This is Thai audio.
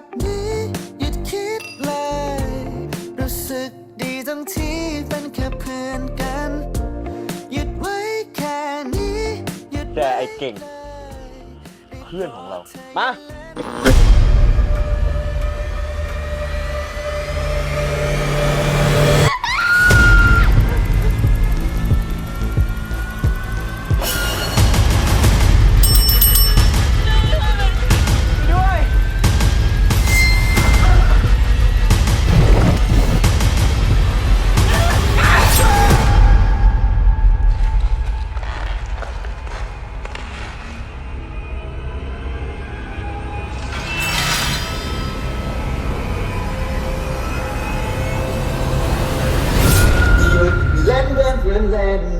แบนี้หยุดคิดเลย รู้สึกดีตรงที่เป็นแค่เพื่อนกัน หยุดไว้แค่นี้หยุดแกไอ้เก่ง เพื่อนของเรา มา ห